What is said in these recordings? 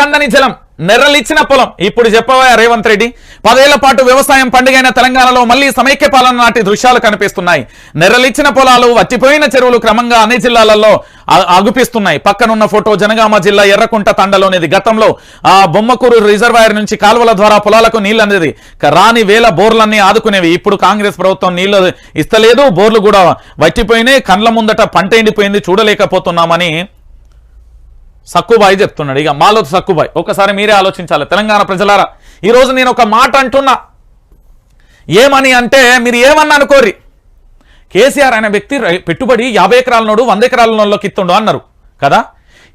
కందని జలం నెర్రలిచ్చిన పొలం. ఇప్పుడు చెప్పవా రేవంత్ రెడ్డి? పదేళ్ళ పాటు వ్యవసాయం పండుగైన తెలంగాణలో మళ్ళీ సమైక్య పాలన నాటి దృశ్యాలు కనిపిస్తున్నాయి. నెర్రలిచ్చిన పొలాలు వట్టిపోయిన చెరువులు క్రమంగా అన్ని జిల్లాలలో అగుపిస్తున్నాయి పక్కనున్న ఫోటో జనగామ జిల్లా ఎర్రకుంట తండలోనిది. గతంలో ఆ బొమ్మకూరు రిజర్వాయర్ నుంచి కాలువల ద్వారా పొలాలకు నీళ్ళు అనేది రాని వేల బోర్లన్నీ ఆదుకునేవి. ఇప్పుడు కాంగ్రెస్ ప్రభుత్వం నీళ్ళు ఇస్తలేదు బోర్లు కూడా వట్టిపోయినాయి. కండ్ల ముందట పంట ఎండిపోయింది చూడలేకపోతున్నామని సక్కుబాయి చెప్తున్నాడు. ఇక మాలో సక్కుబాయి ఒకసారి మీరే ఆలోచించాలి. తెలంగాణ ప్రజలారా ఈరోజు నేను ఒక మాట అంటున్నా. ఏమని అంటే మీరు ఏమన్నా అనుకోరి కేసీఆర్ అనే వ్యక్తి పెట్టుబడి యాభై ఎకరాల నోడు వంద ఎకరాల నోళ్ళకి ఇస్తుండు అన్నారు. కదా?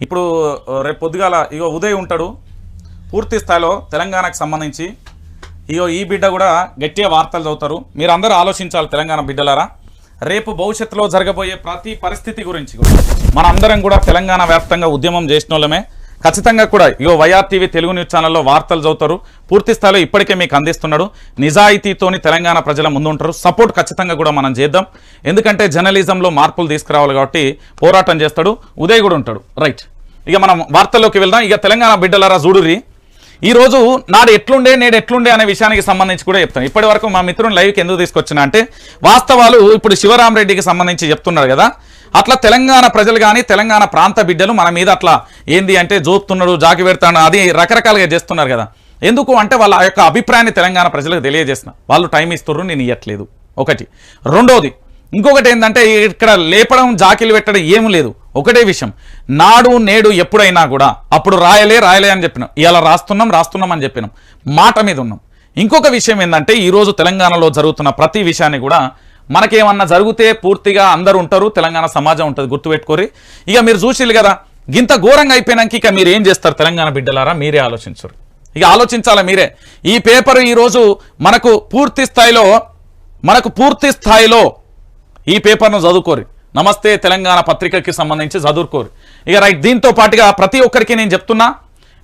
ఇప్పుడు రేపు పొద్దుగాల ఇగో ఉదయ్ ఉంటాడు. పూర్తి స్థాయిలో తెలంగాణకు సంబంధించి. ఇగో ఈ బిడ్డ కూడా గట్టిగా వార్తలు చదువుతారు. మీరు అందరూ ఆలోచించాలి తెలంగాణ బిడ్డలారా. రేపు భవిష్యత్తులో జరగబోయే ప్రతి పరిస్థితి గురించి కూడా మనందరం కూడా తెలంగాణ వ్యాప్తంగా ఉద్యమం చేసిన వాళ్ళమే ఖచ్చితంగా కూడా ఇగో వైఆర్టీవీ తెలుగు న్యూస్ ఛానల్లో వార్తలు చదువుతారు. పూర్తి స్థాయిలో ఇప్పటికే మీకు అందిస్తున్నాడు. నిజాయితీతోని తెలంగాణ ప్రజల ముందుంటారు. సపోర్ట్ ఖచ్చితంగా కూడా మనం చేద్దాం. ఎందుకంటే జర్నలిజంలో మార్పులు తీసుకురావాలి కాబట్టి పోరాటం చేస్తాడు. ఉదయ్ కూడా ఉంటాడు. రైట్. ఇక మనం వార్తల్లోకి వెళ్దాం. ఇక తెలంగాణ బిడ్డలారా చూడురి ఈ రోజు నాడు ఎట్లుండే నేడు ఎట్లుండే అనే విషయానికి సంబంధించి కూడా చెప్తాను ఇప్పటి వరకు మా మిత్రుని లైవ్కి ఎందుకు తీసుకొచ్చిన అంటే వాస్తవాలు ఇప్పుడు శివరామరెడ్డికి సంబంధించి చెప్తున్నారు కదా. అట్లా తెలంగాణ ప్రజలు కానీ తెలంగాణ ప్రాంత బిడ్డలు మన మీద అట్లా ఏంది అంటే జోపుతున్నాడు జాకి పెడతాడు అది రకరకాలుగా చేస్తున్నారు కదా. ఎందుకు అంటే వాళ్ళ యొక్క అభిప్రాయాన్ని తెలంగాణ ప్రజలకు తెలియజేసిన వాళ్ళు టైం ఇస్తుర్రు నేను ఇవ్వట్లేదు ఒకటి. రెండోది. ఇంకొకటి ఏంటంటే ఇక్కడ లేపడం జాకిలు పెట్టడం ఏమీ లేదు. ఒకటే విషయం. నాడు నేడు ఎప్పుడైనా కూడా అప్పుడు రాయలే రాయలే అని చెప్పినాం. ఇలా రాస్తున్నాం రాస్తున్నాం అని చెప్పినాం. మాట మీద ఉన్నాం. ఇంకొక విషయం ఏంటంటే ఈరోజు తెలంగాణలో జరుగుతున్న ప్రతి విషయాన్ని కూడా మనకేమన్నా జరిగితే పూర్తిగా అందరూ ఉంటారు తెలంగాణ సమాజం ఉంటుంది గుర్తుపెట్టుకోరి ఇక మీరు చూసిరు కదా ఇంత ఘోరంగా అయిపోయినాక ఇక మీరు ఏం చేస్తారు తెలంగాణ బిడ్డలారా? మీరే ఆలోచించరు. ఇక ఆలోచించాలా మీరే? ఈ పేపర్ ఈరోజు మనకు పూర్తి స్థాయిలో మనకు పూర్తి స్థాయిలో ఈ పేపర్ను చదువుకోరు నమస్తే తెలంగాణ పత్రికకి సంబంధించి చదువుకోరు ఇక రైట్ దీంతో పాటుగా ప్రతి ఒక్కరికి నేను చెప్తున్నా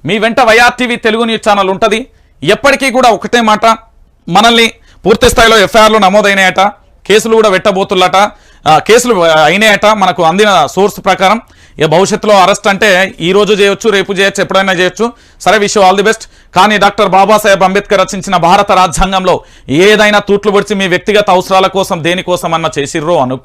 మీ వెంట వైఆర్టీవీ తెలుగు న్యూస్ ఛానల్ ఉంటుంది. ఎప్పటికీ కూడా ఒకటే మాట మనల్ని పూర్తి స్థాయిలో ఎఫ్ఐఆర్లు నమోదైనాయట కేసులు కూడా పెట్టబోతుల్లట కేసులు అయినాయట మనకు అందిన సోర్స్ ప్రకారం. ఇక భవిష్యత్తులో అరెస్ట్ అంటే ఈ రోజు చేయొచ్చు రేపు చేయొచ్చు ఎప్పుడైనా చేయొచ్చు. సరే విష్ ఆల్ ది బెస్ట్. కానీ డాక్టర్ బాబాసాహెబ్ అంబేద్కర్ రచించిన భారత రాజ్యాంగంలో ఏదైనా తూట్లు పొడిచి మీ వ్యక్తిగత అవసరాల కోసం దేనికోసం అన్న చేసిర్రో అనుకో.